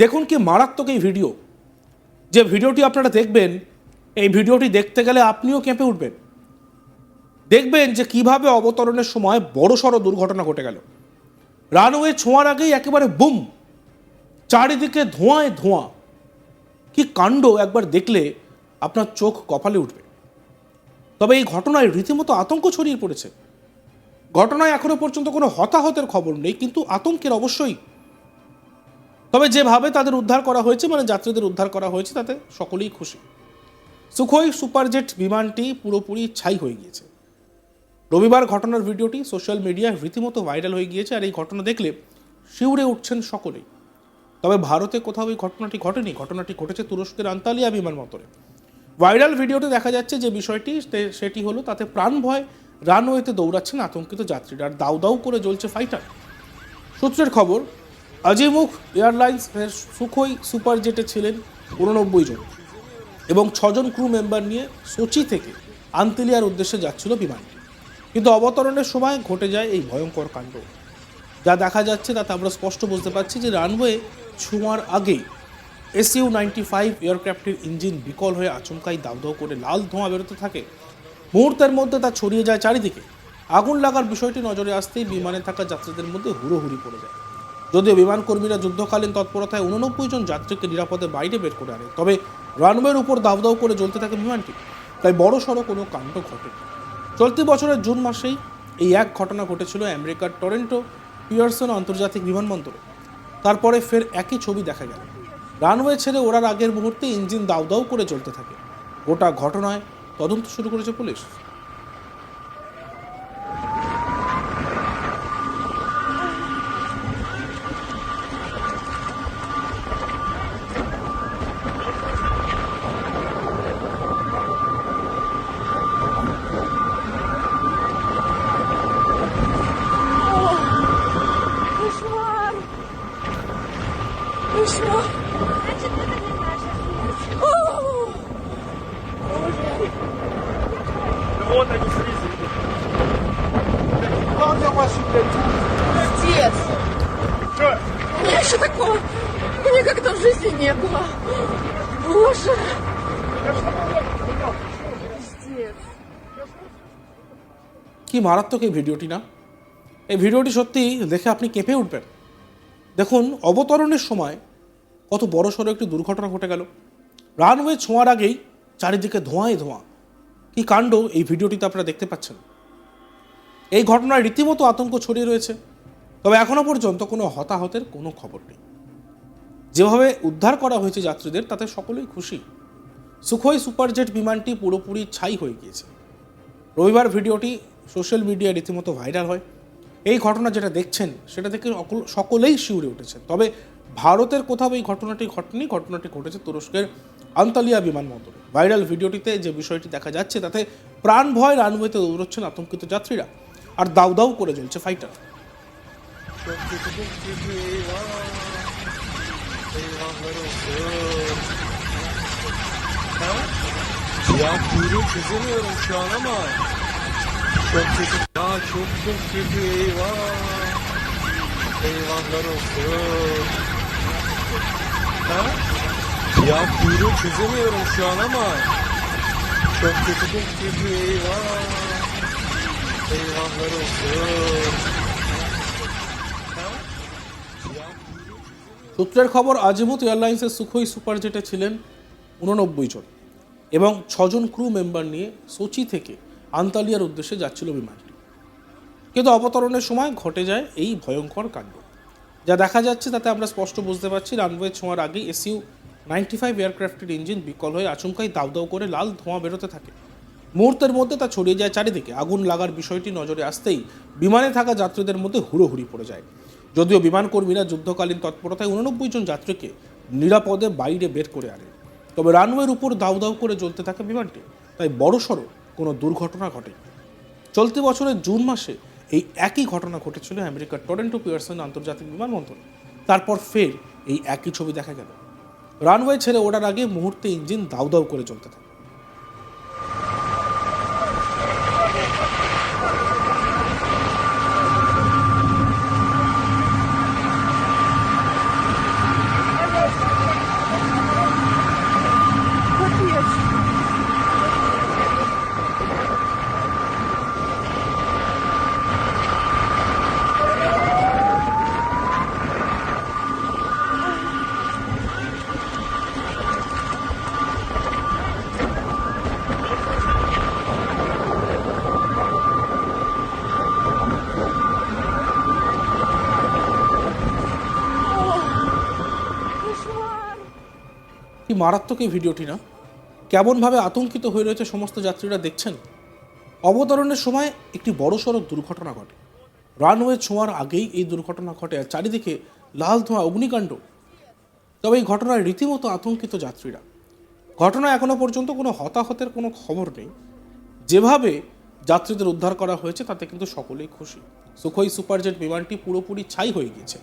দেখুন কি মারাত্মক এই ভিডিও। যে ভিডিওটি আপনারা দেখবেন, এই ভিডিওটি দেখতে গেলে আপনিও কেঁপে উঠবেন। দেখবেন যে কীভাবে অবতরণের সময় বড়সড় দুর্ঘটনা ঘটে গেল। রানওয়ে ছোঁয়ার আগেই একেবারে বুম! চারিদিকে ধোঁয়ায় ধোঁয়া। কি কাণ্ড একবার দেখলে আপনার চোখ কপালে উঠবে। তবে এই ঘটনায় রীতিমতো আতঙ্ক ছড়িয়ে পড়েছে। ঘটনায় এখনও পর্যন্ত কোনো হতাহতের খবর নেই, কিন্তু আতঙ্কের অবশ্যই তবে যেভাবে তাদের উদ্ধার করা হয়েছে মানে যাত্রীদের উদ্ধার করা হয়েছে, তাতে সকলেই খুশি। সুখোই সুপারজেট বিমানটি পুরোপুরি ছাই হয়ে গিয়েছে। রবিবার ঘটনার ভিডিওটি সোশ্যাল মিডিয়ায় রীতিমতো ভাইরাল হয়ে গিয়েছে, আর এই ঘটনা দেখলে শিউরে উঠছেন সকলেই। তবে ভারতে কোথাও এই ঘটনাটি ঘটেনি, ঘটনাটি ঘটেছে তুরস্কের আন্তালিয়া বিমানবন্দরে ভাইরাল ভিডিওতে দেখা যাচ্ছে যে বিষয়টি সেটি হলো তাতে প্রাণ ভয় রানওয়েতে দৌড়াচ্ছেন আতঙ্কিত যাত্রীরা, আর দাউ দাউ করে জ্বলছে ফাইটার। সূত্রের খবর আজিমুখ এয়ারলাইন্স এর সুখোই সুপার জেটে ছিলেন উননব্বই জন এবং ছজন ক্রু মেম্বার নিয়ে সোচি থেকে আন্তিলিয়ার উদ্দেশ্যে যাচ্ছিল বিমানটি কিন্তু অবতরণের সময় ঘটে যায় এই ভয়ঙ্কর কাণ্ড। যা দেখা যাচ্ছে, তাতে আমরা স্পষ্ট বুঝতে পারছি যে রানওয়ে ছোঁয়ার আগেই এসইউ নাইনটি ফাইভ এয়ারক্রাফটের ইঞ্জিন বিকল হয়ে আচমকাই দাউ দাউ করে লাল ধোঁয়া বেরোতে থাকে। মুহূর্তের মধ্যে তা ছড়িয়ে যায় চারিদিকে। আগুন লাগার বিষয়টি নজরে আসতেই বিমানে থাকা যাত্রীদের মধ্যে হুড়োহুড়ি পড়ে যায়। যদিও বিমান কর্মীরা যুদ্ধকালীন তৎপরতায় উননব্বই জন যাত্রীকে নিরাপদে বাইরে বের করে আনে, তবে রানওয়ের উপর দাউ দাউ করে জ্বলতে থাকে বিমানটি। তাই বড় সড়ো কোনো কাণ্ড ঘটে চলতি বছরের জুন মাসেই এই এক ঘটনা ঘটেছিল আমেরিকার টরেন্টো পিয়ারসন আন্তর্জাতিক বিমানবন্দরে। তারপরে ফের একই ছবি দেখা গেল। রানওয়ে ছেড়ে ওড়ার আগের মুহূর্তে ইঞ্জিন দাউ দাউ করে চলতে থাকে। গোটা ঘটনায় তদন্ত শুরু করেছে পুলিশ। Кошмар! О! Вот они слизы. Отец! Что? У меня еще такого никогда в жизни не было. Боже! Пиздец. কি মারাত্মক এই ভিডিওটি না এই ভিডিওটি সত্যি দেখে আপনি কেঁপে উঠবেন দেখুন অবতরণের সময় কত বড় সড়ো একটি দুর্ঘটনা ঘটে গেল। রানওয়ে ছোঁয়ার আগেই চারিদিকে ধোঁয়ায় ধোঁয়া। কি কাণ্ড এই ভিডিওটিতে আপনারা দেখতে পাচ্ছেন। এই ঘটনায় রীতিমতো আতঙ্ক ছড়িয়ে রয়েছে। তবে এখনও পর্যন্ত কোনো হতাহতের কোনো খবর নেই। যেভাবে উদ্ধার করা হয়েছে যাত্রীদের, তাতে সকলেই খুশি। সুখোই সুপারজেট বিমানটি পুরোপুরি ছাই হয়ে গিয়েছে। রবিবার ভিডিওটি সোশ্যাল মিডিয়ায় রীতিমতো ভাইরাল হয়। এই ঘটনা যেটা দেখছেন, সেটা দেখে সকলেই শিউরে উঠেছেন। তবে ভারতের কোথাও এই ঘটনাটি ঘটেনি, ঘটনাটি ঘটেছে তুরস্কের আন্তালিয়া বিমানবন্দরে ভাইরাল ভিডিওটিতে যে বিষয়টি দেখা যাচ্ছে, তাতে প্রাণ ভয় রানওয়েতে দৌড়চ্ছেন আতঙ্কিত যাত্রীরা আর দাউ দাউ করে জ্বলছে fighter Ya eyvah. Ha? Ya kuyruğu çözemiyorum şu an ama çok kötü çok kötü eyvah. Eyvahlar olsun. Kuyruğu সূত্রের খবর আজিমুত এয়ারলাইন্সের সুখোই সুপারজেটে ছিলেন উননব্বই জন এবং ছজন ক্রু মেম্বার নিয়ে সোচি থেকে আন্তালিয়ার উদ্দেশ্যে যাচ্ছিল বিমানটি কিন্তু অবতরণের সময় ঘটে যায় এই ভয়ঙ্কর কাণ্ড যা দেখা যাচ্ছে তাতে আমরা স্পষ্ট বুঝতে পারছি, রানওয়ে ছোঁয়ার আগেই এসইউ নাইনটি ফাইভ এয়ারক্রাফটের ইঞ্জিন বিকল হয়ে আচমকাই দাউ দাউ করে লাল ধোঁয়া বেরোতে থাকে। মুহূর্তের মধ্যে তা ছড়িয়ে যায় চারিদিকে। আগুন লাগার বিষয়টি নজরে আসতেই বিমানে থাকা যাত্রীদের মধ্যে হুড়োহুড়ি পড়ে যায়। যদিও বিমান কর্মীরা যুদ্ধকালীন তৎপরতায় উননব্বই জন যাত্রীকে নিরাপদে বাইরে বের করে আনে। তবে রানওয়ের উপর দাউ দাউ করে জ্বলতে থাকে বিমানটি, তাই বড়সড় কোনো দুর্ঘটনা ঘটে চলতি বছরের জুন মাসে এই একই ঘটনা ঘটেছিল আমেরিকার টরেন্টো পিয়ারসন আন্তর্জাতিক বিমানবন্দর। তারপর ফের এই একই ছবি দেখা গেল। রানওয়ে ছেড়ে ওড়ার আগে মুহূর্তে ইঞ্জিন দাউ দাউ করে চলতে থাকে। কি মারাত্মক এই ভিডিওটি না? কেমনভাবে আতঙ্কিত হয়ে রয়েছে সমস্ত যাত্রীরা দেখছেন? অবতরণের সময় একটি বড়সড় দুর্ঘটনা ঘটে। রানওয়ে ছোঁয়ার আগেই এই দুর্ঘটনা ঘটে আর চারিদিকে লাল ধোঁয়া, অগ্নিকাণ্ড। তবে এই ঘটনায় রীতিমতো আতঙ্কিত যাত্রীরা। ঘটনা এখনও পর্যন্ত কোনো হতাহতের কোনো খবর নেই। যেভাবে যাত্রীদের উদ্ধার করা হয়েছে, তাতে কিন্তু সকলেই খুশি। সুখোই সুপারজেট বিমানটি পুরোপুরি ছাই হয়ে গিয়েছে।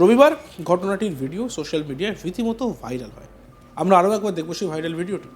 রবিবার ঘটনাটির ভিডিও সোশ্যাল মিডিয়ায় রীতিমতো ভাইরাল হয়। আমরা আরও একবার দেখব সেই ভাইরাল ভিডিওটি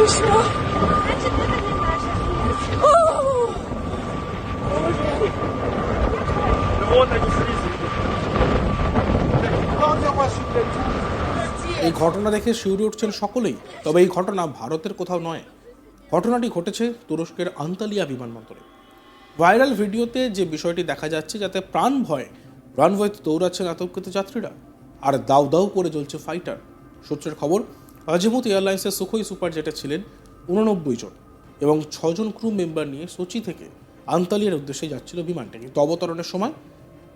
Кошмар! О! Вот они слизли. এই ঘটনা দেখে শিউরে উঠছেন সকলেই তবে এই ঘটনা ভারতের কোথাও নয় ঘটনাটি ঘটেছে তুরস্কের আন্তালিয়া বিমানবন্দরে ভাইরাল ভিডিওতে যে বিষয়টি দেখা যাচ্ছে যাতে প্রাণ ভয় রানওয়েতে দৌড়াচ্ছেন আতঙ্কিত যাত্রীরা আর দাউ দাউ করে জ্বলছে ফাইটার সূত্রের খবর আজিমুত এয়ারলাইন্সের সুখই সুপার জেটে ছিলেন উননব্বই জন এবং ছজন ক্রু মেম্বার নিয়ে সোচি থেকে আন্তালিয়ার উদ্দেশ্যে যাচ্ছিল বিমানটি কিন্তু অবতরণের সময়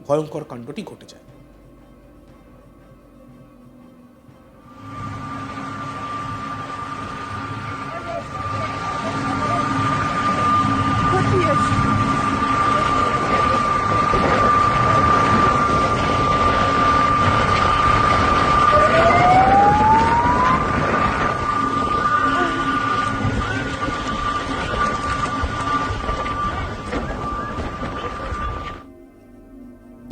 ভয়ঙ্কর কাণ্ডটি ঘটে যায়।